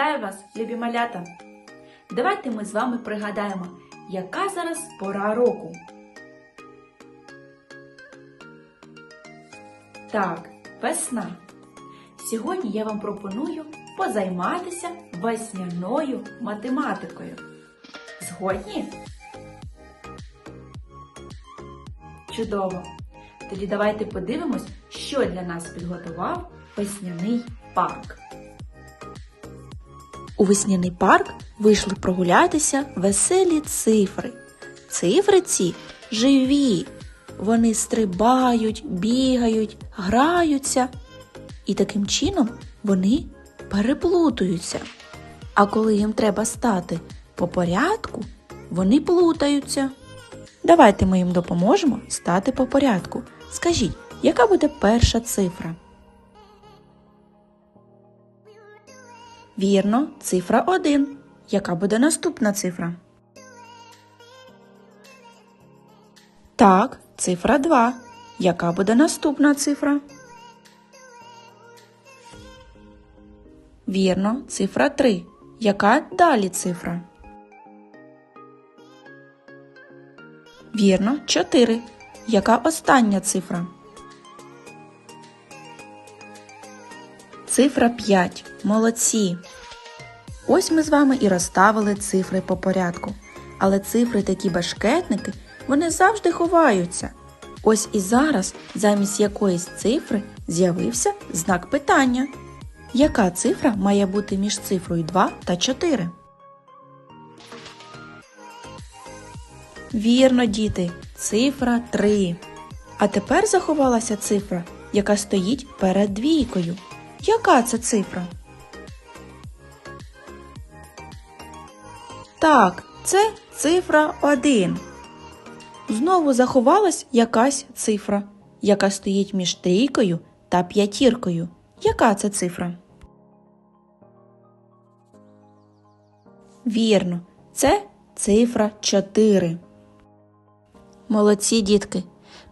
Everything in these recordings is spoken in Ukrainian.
Вітаю вас, любі малята! Давайте ми з вами пригадаємо, яка зараз пора року. Так, весна. Сьогодні я вам пропоную позайматися весняною математикою. Згодні? Чудово! Тоді давайте подивимось, що для нас підготував весняний парк. У весняний парк вийшли прогулятися веселі цифри. Цифри ці живі. Вони стрибають, бігають, граються. І таким чином вони переплутуються. А коли їм треба стати по порядку, вони плутаються. Давайте ми їм допоможемо стати по порядку. Скажіть, яка буде перша цифра? Вірно, цифра 1. Яка буде наступна цифра? Так, цифра 2. Яка буде наступна цифра? Вірно, цифра 3. Яка далі цифра? Вірно, 4. Яка остання цифра? Цифра 5. Молодці. Ось ми з вами і розставили цифри по порядку. Але цифри такі башкетники, вони завжди ховаються. Ось і зараз замість якоїсь цифри з'явився знак питання. Яка цифра має бути між цифрою 2 та 4? Вірно, діти, цифра 3. А тепер заховалася цифра, яка стоїть перед двійкою. Яка це цифра? Так, це цифра 1. Знову заховалась якась цифра, яка стоїть між трійкою та п'ятіркою. Яка це цифра? Вірно, це цифра 4. Молодці дітки.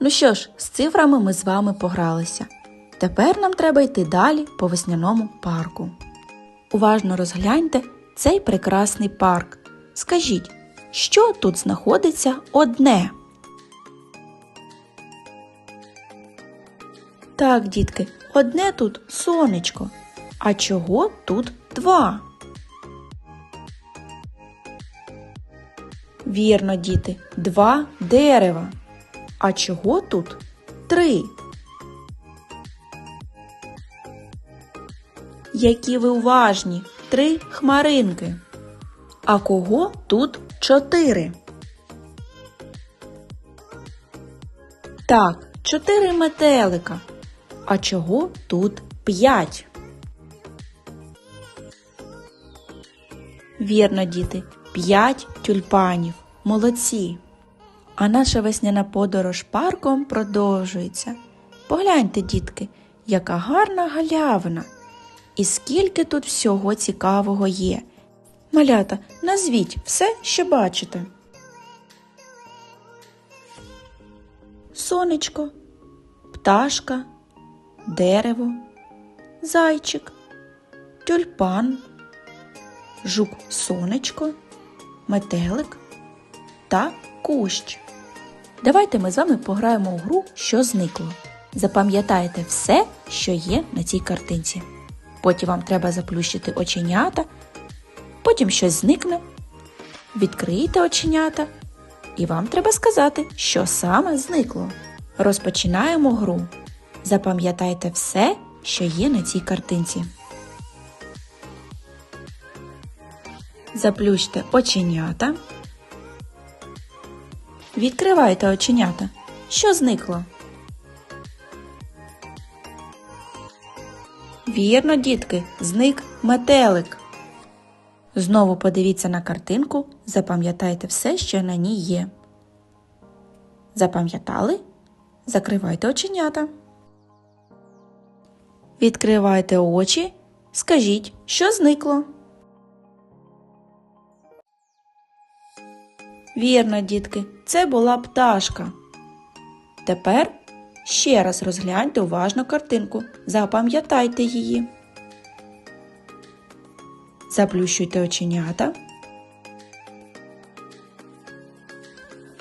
Ну що ж, з цифрами ми з вами погралися. Тепер нам треба йти далі по весняному парку. Уважно розгляньте цей прекрасний парк. Скажіть, що тут знаходиться одне? Так, дітки, одне тут сонечко. А чого тут два? Вірно, діти, два дерева. А чого тут три? Які ви уважні, три хмаринки. А кого тут чотири? Так, чотири метелика. А чого тут п'ять? Вірно, діти, п'ять тюльпанів. Молодці. А наша весняна подорож парком продовжується. Погляньте, дітки, яка гарна галявина. І скільки тут всього цікавого є. Малята, назвіть все, що бачите. Сонечко, пташка, дерево, зайчик, тюльпан, жук сонечко, метелик та кущ. Давайте ми з вами пограємо у гру, що зникло. Запам'ятайте все, що є на цій картинці. Потім вам треба заплющити оченята, потім щось зникне. Відкрийте оченята, і вам треба сказати, що саме зникло. Розпочинаємо гру. Запам'ятайте все, що є на цій картинці. Заплющте оченята. Відкривайте оченята. Що зникло? Вірно, дітки, зник метелик. Знову подивіться на картинку, запам'ятайте все, що на ній є. Запам'ятали? Закривайте оченята. Відкривайте очі. Скажіть, що зникло. Вірно, дітки, це була пташка. Тепер ще раз розгляньте уважно картинку. Запам'ятайте її. Заплющуйте оченята.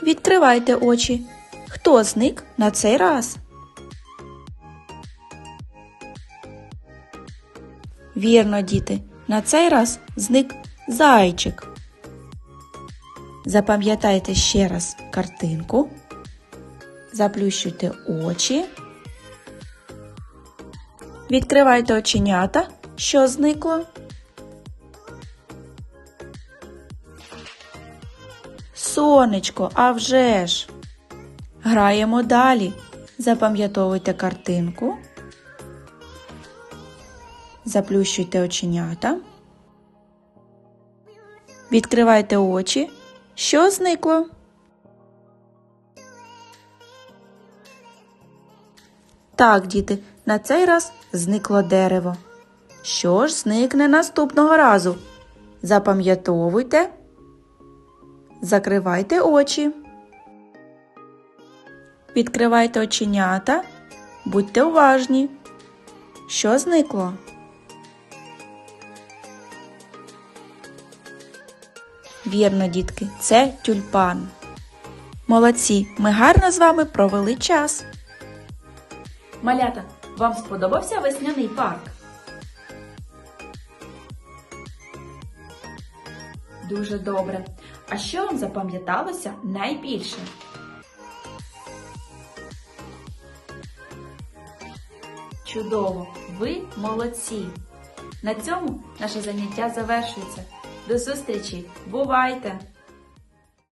Відкривайте очі. Хто зник на цей раз? Вірно, діти, на цей раз зник зайчик. Запам'ятайте ще раз картинку. Заплющуйте очі. Відкривайте оченята. Що зникло? Сонечко, а вже ж. Граємо далі. Запам'ятовуйте картинку. Заплющуйте оченята. Відкривайте очі. Що зникло? Так, діти, на цей раз зникло дерево. Що ж зникне наступного разу? Запам'ятовуйте. Закривайте очі. Відкривайте оченята. Будьте уважні. Що зникло? Вірно, дітки, це тюльпан. Молодці, ми гарно з вами провели час. Малята, вам сподобався весняний парк? Дуже добре. А що вам запам'яталося найбільше? Чудово! Ви молодці! На цьому наше заняття завершується. До зустрічі! Бувайте!